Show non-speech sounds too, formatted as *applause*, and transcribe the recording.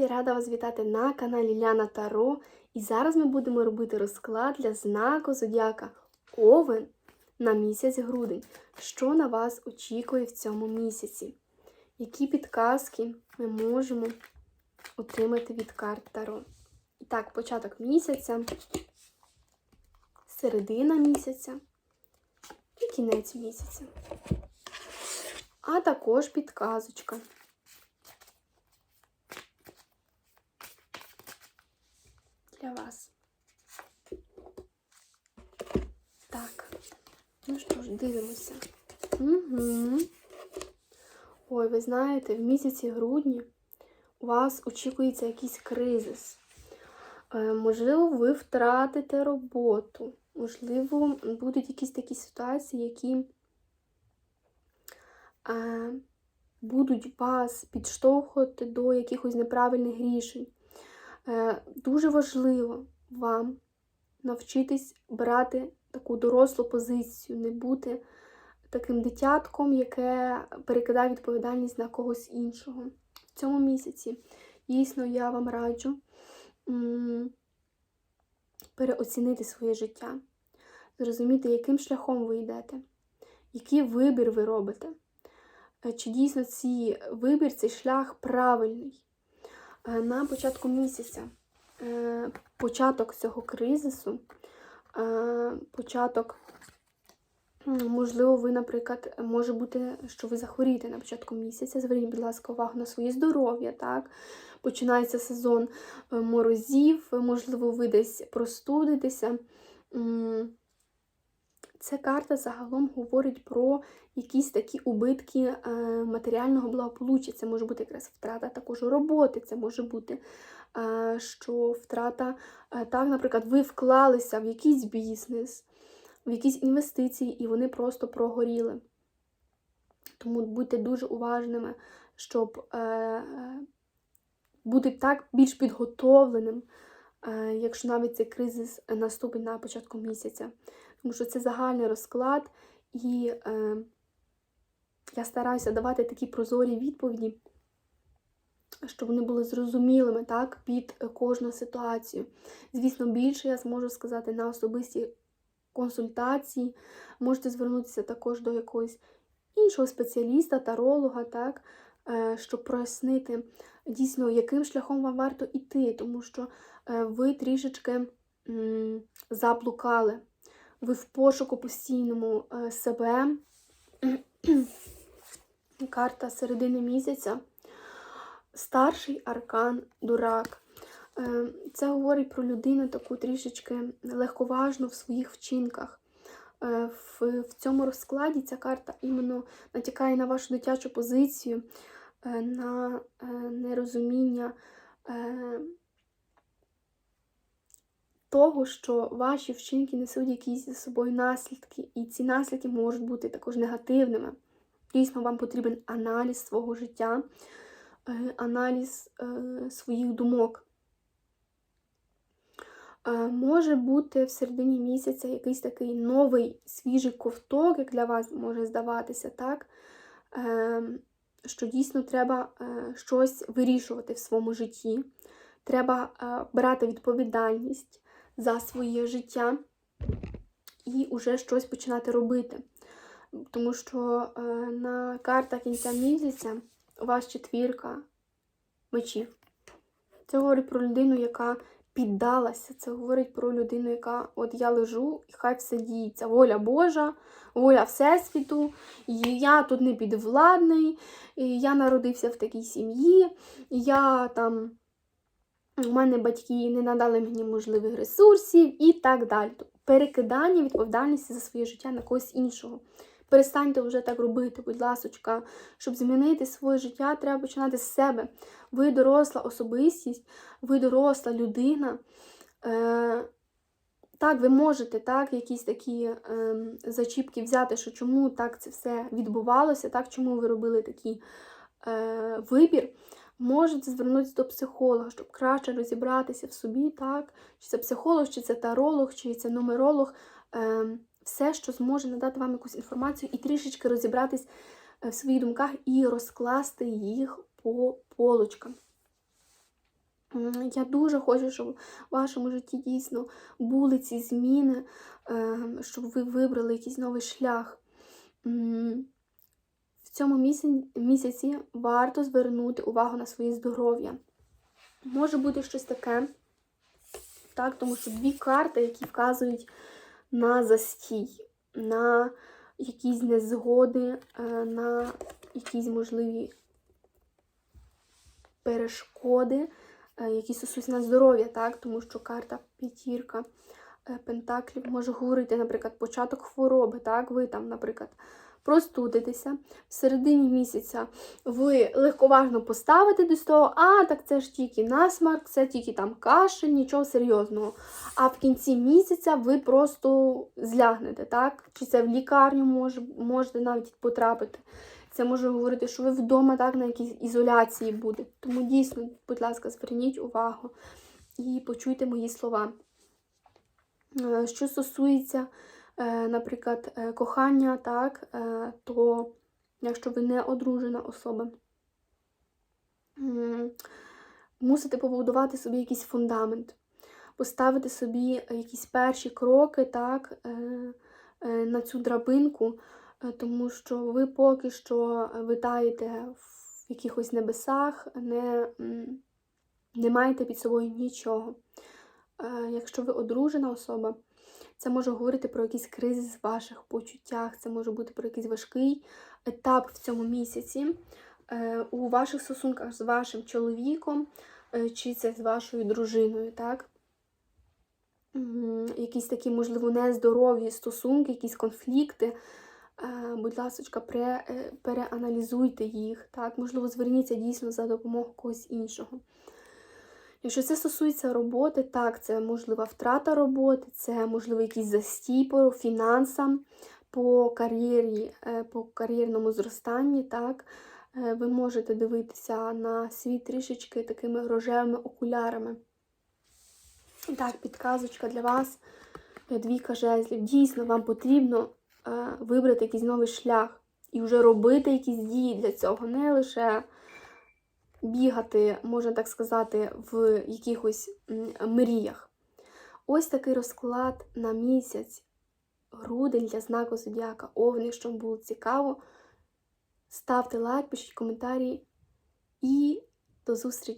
Я рада вас вітати на каналі Ляна Таро. І зараз ми будемо робити розклад для знаку Зодіака Овен на місяць грудень. Що на вас очікує в цьому місяці? Які підказки ми можемо отримати від карт Таро? І так, початок місяця, середина місяця і кінець місяця. А також підказочка. Для. Так, ну що ж, дивимося. Угу. Ой, ви знаєте, в місяці грудні у вас очікується якийсь кризис. Е, можливо, ви втратите роботу. Можливо, будуть якісь такі ситуації, які е, будуть вас підштовхувати до якихось неправильних рішень. Е, дуже важливо вам навчитись брати таку дорослу позицію, не бути таким дитятком, яке перекидає відповідальність на когось іншого. В цьому місяці дійсно я вам раджу переоцінити своє життя, зрозуміти, яким шляхом ви йдете, який вибір ви робите. Е, чи дійсно цей вибір, цей шлях правильний? Е, на початку місяця е, початок цього кризису, е, початок, можливо, ви, наприклад, може бути, що ви захворієте на початку місяця. Зверніть, будь ласка, увагу на своє здоров'я. так? Починається сезон морозів, можливо, ви десь простудитеся. Ця карта загалом говорить про якісь такі убитки е, матеріального благополуччя. Це може бути якраз втрата також роботи, це може бути, е, що втрата, е, так, наприклад, ви вклалися в якийсь бізнес, в якісь інвестиції, і вони просто прогоріли. Тому будьте дуже уважними, щоб бути так більш підготовленим, якщо навіть цей кризис наступить на початку місяця тому що це загальний розклад, і е, я стараюся давати такі прозорі відповіді, щоб вони були зрозумілими так, під кожну ситуацію. Звісно, більше я зможу сказати на особисті консультації. Можете звернутися також до якогось іншого спеціаліста, таролога, так, е, щоб прояснити дійсно, яким шляхом вам варто йти, тому що е, ви трішечки заблукали ви в пошуку постійному е, себе. *clears throat* Карта середини місяця. Старший аркан дурак. Е, це говорить про людину таку трішечки легковажну в своїх вчинках. Е, в, в цьому розкладі ця карта іменно натякає на вашу дитячу позицію, на нерозуміння того, що ваші вчинки несуть якісь за собою наслідки, і ці наслідки можуть бути також негативними. Дійсно, вам потрібен аналіз свого життя, е, аналіз е, своїх думок. Е, може бути в середині місяця якийсь такий новий свіжий ковток, як для вас може здаватися, так? що дійсно треба щось вирішувати в своєму житті. Треба брати відповідальність за своє життя і вже щось починати робити. Тому що е, на картах кінця місяця у вас четвірка мечів. Це говорить про людину, яка піддалася. Це говорить про людину, яка от я лежу і хай все діється. Воля Божа, воля Всесвіту, я тут не підвладний, я народився в такій сім'ї, я там у мене батьки не надали мені можливих ресурсів і так далі. Тобто перекидання відповідальності за своє життя на когось іншого. Перестаньте вже так робити, будь ласочка, щоб змінити своє життя, треба починати з себе. Ви доросла особистість, ви доросла людина. Е, Так, ви можете так, якісь такі е, зачіпки взяти, що чому так це все відбувалося, так, чому ви робили такий е, вибір можете звернутися до психолога, щоб краще розібратися в собі, так? Чи це психолог, чи це таролог, чи це нумеролог, ем, все, що зможе надати вам якусь інформацію і трішечки розібратись е, в своїх думках і розкласти їх по полочкам. Я дуже хочу, щоб в вашому житті дійсно були ці зміни, е, щоб ви вибрали якийсь новий шлях. В цьому місяці, варто звернути увагу на своє здоров'я. Може бути щось таке, так, тому що дві карти, які вказують на застій, на якісь незгоди, е, на якісь можливі перешкоди, е, які стосуються здоров'я, так? тому що карта п'ятірка е, пентаклів може говорити, наприклад, початок хвороби, так? ви там, наприклад, простудитеся, в середині місяця ви легковажно поставите до того, а так це ж тільки насмарк, це тільки там кашель, нічого серйозного. А в кінці місяця ви просто злягнете, так? Чи це в лікарню може, можете навіть потрапити. Це може говорити, що ви вдома так на якійсь ізоляції будете. Тому дійсно, будь ласка, зверніть увагу і почуйте мої слова. Е, Що стосується, наприклад, е, кохання, так, е, то якщо ви не одружена особа, мусите побудувати собі якийсь фундамент, поставити собі якісь перші кроки, так, е, е, на цю драбинку, е, тому що ви поки що витаєте в якихось небесах, не, не маєте під собою нічого. Е, Якщо ви одружена особа, це може говорити про якийсь кризис в ваших почуттях, це може бути про якийсь важкий етап в цьому місяці е, у ваших стосунках з вашим чоловіком, е, чи це з вашою дружиною, так? Якісь такі, можливо, нездорові стосунки, якісь конфлікти. Е, Будь ласка, пере, переаналізуйте їх, так? Можливо, зверніться дійсно за допомогою когось іншого. Якщо це стосується роботи, так, це можлива втрата роботи, це можливо якийсь застій по фінансам, по кар'єрі, е, по кар'єрному зростанні, так. Е, Ви можете дивитися на світ трішечки такими рожевими окулярами. Так, підказочка для вас. Двійка жезлів. Дійсно, вам потрібно е, вибрати якийсь новий шлях і вже робити якісь дії для цього, не лише бігати, можна так сказати, в якихось мріях. Ось такий розклад на місяць. Грудень для знаку Зодіака Овни, якщо вам було цікаво. Ставте лайк, пишіть коментарі і до зустрічі!